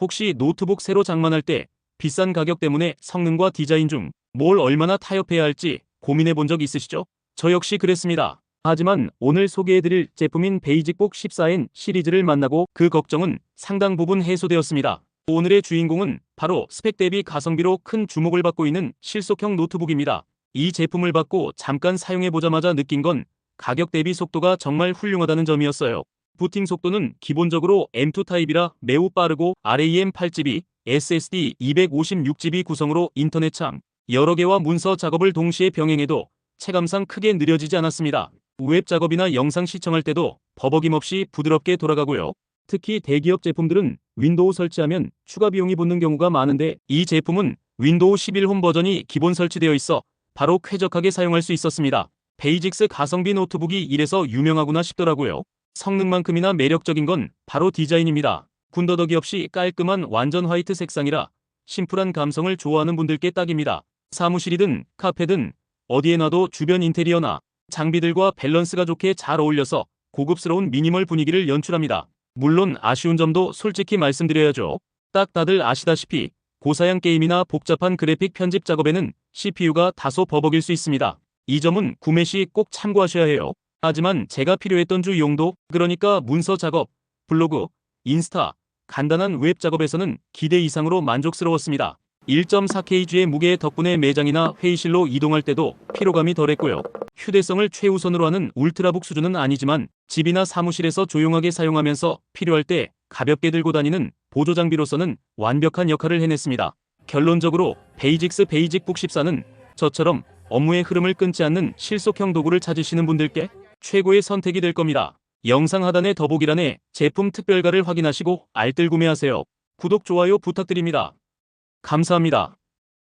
혹시 노트북 새로 장만할 때 비싼 가격 때문에 성능과 디자인 중 뭘 얼마나 타협해야 할지 고민해 본 적 있으시죠? 저 역시 그랬습니다. 하지만 오늘 소개해드릴 제품인 베이직북 14N 시리즈를 만나고 그 걱정은 상당 부분 해소되었습니다. 오늘의 주인공은 바로 스펙 대비 가성비로 큰 주목을 받고 있는 실속형 노트북입니다. 이 제품을 받고 잠깐 사용해보자마자 느낀 건 가격 대비 속도가 정말 훌륭하다는 점이었어요. 부팅 속도는 기본적으로 M2 타입이라 매우 빠르고 RAM 8GB, SSD 256GB 구성으로 인터넷 창 여러 개와 문서 작업을 동시에 병행해도 체감상 크게 느려지지 않았습니다. 웹 작업이나 영상 시청할 때도 버벅임 없이 부드럽게 돌아가고요. 특히 대기업 제품들은 윈도우 설치하면 추가 비용이 붙는 경우가 많은데 이 제품은 윈도우 11 홈 버전이 기본 설치되어 있어 바로 쾌적하게 사용할 수 있었습니다. 베이직스 가성비 노트북이 이래서 유명하구나 싶더라고요. 성능만큼이나 매력적인 건 바로 디자인입니다. 군더더기 없이 깔끔한 완전 화이트 색상이라 심플한 감성을 좋아하는 분들께 딱입니다. 사무실이든 카페든 어디에 놔도 주변 인테리어나 장비들과 밸런스가 좋게 잘 어울려서 고급스러운 미니멀 분위기를 연출합니다. 물론 아쉬운 점도 솔직히 말씀드려야죠. 딱 다들 아시다시피 고사양 게임이나 복잡한 그래픽 편집 작업에는 CPU가 다소 버벅일 수 있습니다. 이 점은 구매 시 꼭 참고하셔야 해요. 하지만 제가 필요했던 주 용도, 그러니까 문서 작업, 블로그, 인스타, 간단한 웹 작업에서는 기대 이상으로 만족스러웠습니다. 1.4kg의 무게 덕분에 매장이나 회의실로 이동할 때도 피로감이 덜했고요. 휴대성을 최우선으로 하는 울트라북 수준은 아니지만 집이나 사무실에서 조용하게 사용하면서 필요할 때 가볍게 들고 다니는 보조 장비로서는 완벽한 역할을 해냈습니다. 결론적으로 베이직스 베이직북 14는 저처럼 업무의 흐름을 끊지 않는 실속형 도구를 찾으시는 분들께 최고의 선택이 될 겁니다. 영상 하단의 더보기란에 제품 특별가를 확인하시고 알뜰 구매하세요. 구독, 좋아요 부탁드립니다. 감사합니다.